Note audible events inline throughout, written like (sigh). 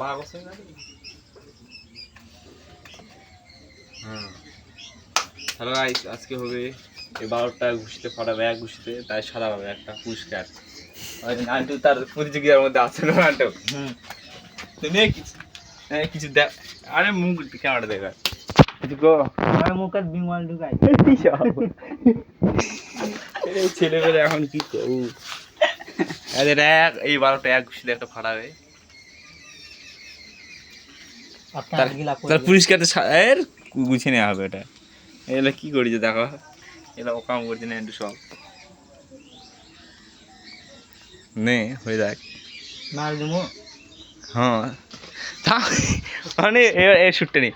লাভ আছে না hello guys আজকে হবে এই বারোটা ঘুষিতে ফাটাবে এক ঘুষিতে তাই সাদা পাবে একটা পুরস্কার। নান্টু তার প্রতিযোগিতার মধ্যে আছে না নান্টু হুম। তুমি কিছু দেখ আরে মুখ ক্যামেরা দেখা। কিছু গো আমার মুখে বিমল ঢুকাই এই এখন কি করব? এদের এক এই বারোটা এক ঘুষিতে একটা ফাটাবে। তার এর গুছিয়ে নেওয়া হবে এটা এগুলো কি করেছে দেখো। এগুলো ও কাম করছে না একটু সব। নে হয়ে যাক। মার দিমু হ্যাঁ। তা মানে এ- এ শুটটা নেই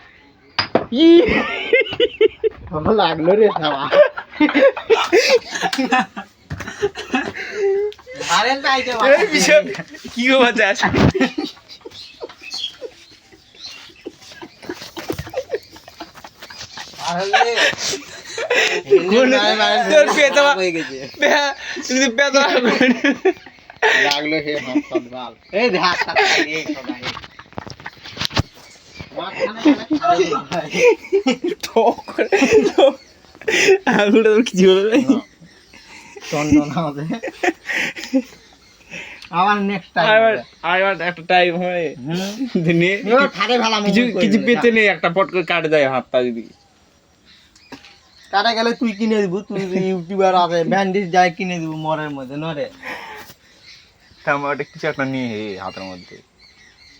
লাগল রে (laughs) এই বিষয় কি তোর তুমি পেতবা লাগল হে হাত সদবাল এই দেখ হাত এই সবাই আঙুলটা কিছু হলো না। টন্ডন হবে। আবার নেক্সট টাইম আবার আবার একটা টাইম হয়। এবার ভালো কিছু কিছু পেতে নেই একটা পট করে কাটে যায় হাতটা যদি। কাটা গেলে তুই কিনে দিব তুই ইউটিউবার আছে ব্যান্ডেজ যাই কিনে দিব মরের মধ্যে নরে আমার একটা কিছু একটা নিয়ে হে হাতের মধ্যে।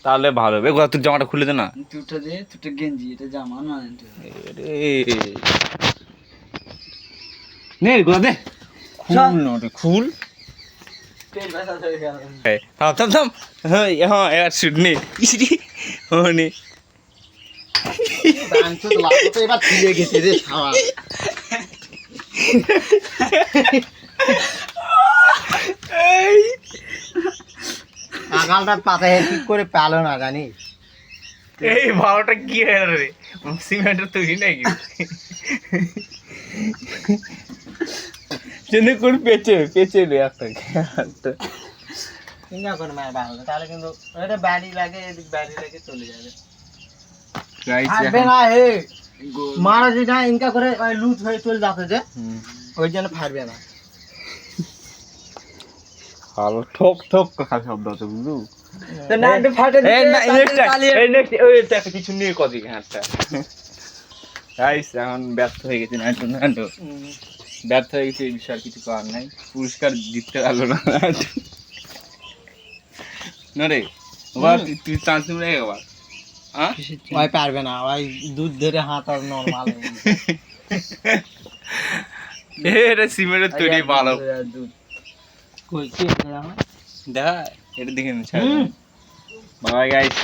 তাহলে ভালো হবে। তোর জামাটা খুলে দে না। তুটা দে তুটা গেঞ্জি এটা জামা না রে নে গোলা দে। খুল না রে খুল। থাম থাম থাম হ্যাঁ এবার শুট নে ইসরি হ্যাঁ নে এবার ছিঁড়ে গেছে রে সারা এই আগালটার পাতায় ঠিক করে পেল না জানিস এই ভাওটা কি হয়ে রে? সিমেন্টের তৈরি নাকি? চেনে কোন পেছে পেছে রে একটা একটা চিন্তা করে মায়ের ভালো তাহলে কিন্তু এটা ব্যাডি লাগে এদিক ব্যাডি লাগে চলে যাবে। থাকবে না হে মারা যেটা ইনকা করে লুজ হয়ে চলে যাচ্ছে যে ওই জন্য ফাটবে না। ভালো ঠক ঠক কথা শব্দ আছে বুঝলু? না কিছু নিয়ে কদি হাতটা এখন ব্যর্থ হয়ে গেছে নাটু ব্যর্থ হয়ে গেছে এই বিষয়ে আর কিছু করার নাই। পুরস্কার জিততে পারল না। না রে তুই- চান্স নিবি না এবার হ্যাঁ পারবে না ওই দুধ ধরে হাত আর নর্মাল এটা সিমেন্টের তৈরি ভালো। দুধ কই কি দেখা এটা দেখে নি বাবা গাইস